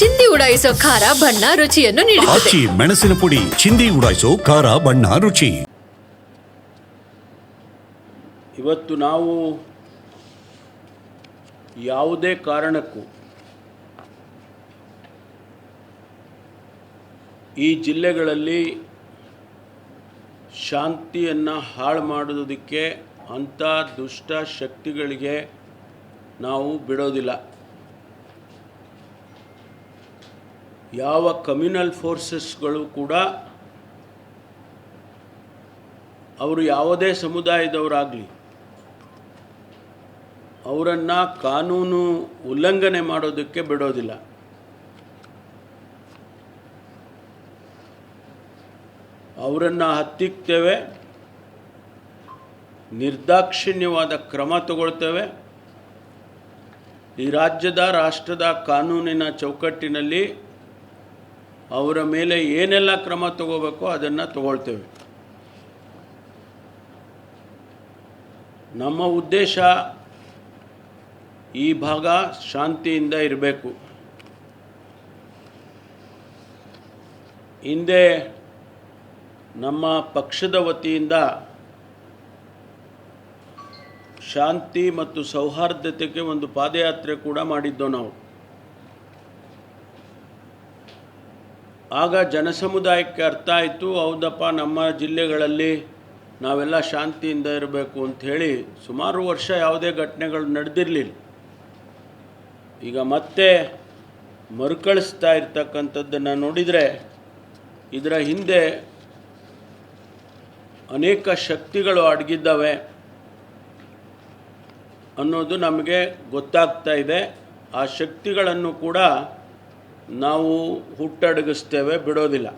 ಚಿಂದಿ ಉಡಾಯಿಸೋ ಖಾರ ಬಣ್ಣ ರುಚಿಯನ್ನು ನೀಡುತ್ತದೆ. ಆಚಿ ಮೆಣಸಿನ ಪುಡಿ ಚಿಂದಿ ಉಡಾಯಿಸೋ ಖಾರ ಬಣ್ಣ ರುಚಿ. ಇವತ್ತು ನಾವು ಯಾವುದೇ ಕಾರಣಕ್ಕೂ ಈ ಜಿಲ್ಲೆಗಳಲ್ಲಿ ಶಾಂತಿಯನ್ನು ಹಾಳು ಮಾಡೋದಕ್ಕೆ ಅಂಥ ದುಷ್ಟ ಶಕ್ತಿಗಳಿಗೆ ನಾವು ಬಿಡೋದಿಲ್ಲ. ಯಾವ ಕಮ್ಯುನಲ್ ಫೋರ್ಸಸ್ಗಳು ಕೂಡ ಅವರು ಯಾವುದೇ ಸಮುದಾಯದವರಾಗಲಿ, ಅವರನ್ನು ಕಾನೂನು ಉಲ್ಲಂಘನೆ ಮಾಡೋದಕ್ಕೆ ಬಿಡೋದಿಲ್ಲ. ಅವರನ್ನು ಹತ್ತಿಕ್ತೇವೆ, ನಿರ್ದಾಕ್ಷಿಣ್ಯವಾದ ಕ್ರಮ ತಗೊಳ್ತೇವೆ. ಈ ರಾಜ್ಯದ, ರಾಷ್ಟ್ರದ ಕಾನೂನಿನ ಚೌಕಟ್ಟಿನಲ್ಲಿ ಅವರ ಮೇಲೆ ಏನೆಲ್ಲ ಕ್ರಮ ತಗೋಬೇಕೋ ಅದನ್ನು ತಗೊಳ್ತೇವೆ. ನಮ್ಮ ಉದ್ದೇಶ ಈ ಭಾಗ ಶಾಂತಿಯಿಂದ ಇರಬೇಕು. ಹಿಂದೆ ನಮ್ಮ ಪಕ್ಷದ ವತಿಯಿಂದ ಶಾಂತಿ ಮತ್ತು ಸೌಹಾರ್ದತೆಗೆ ಒಂದು ಪಾದಯಾತ್ರೆ ಕೂಡ ಮಾಡಿದ್ದೋ ನಾವು. ಆಗ ಜನಸಮುದಾಯಕ್ಕೆ ಅರ್ಥ ಆಯಿತು, ಹೌದಪ್ಪ, ನಮ್ಮ ಜಿಲ್ಲೆಗಳಲ್ಲಿ ನಾವೆಲ್ಲ ಶಾಂತಿಯಿಂದ ಇರಬೇಕು ಅಂಥೇಳಿ ಸುಮಾರು ವರ್ಷ ಯಾವುದೇ ಘಟನೆಗಳು ನಡೆದಿರಲಿಲ್ಲ. ಈಗ ಮತ್ತೆ ಮರುಕಳಿಸ್ತಾ ಇರ್ತಕ್ಕಂಥದ್ದನ್ನು ನೋಡಿದರೆ ಇದರ ಹಿಂದೆ ಅನೇಕ ಶಕ್ತಿಗಳು ಅಡಗಿದ್ದಾವೆ ಅನ್ನೋದು ನಮಗೆ ಗೊತ್ತಾಗ್ತಾ ಇದೆ. ಆ ಶಕ್ತಿಗಳನ್ನು ಕೂಡ ನಾವು ಹುಟ್ಟಡಗಿಸ್ತೇವೆ ಬಿಡೋದಿಲ್ಲ.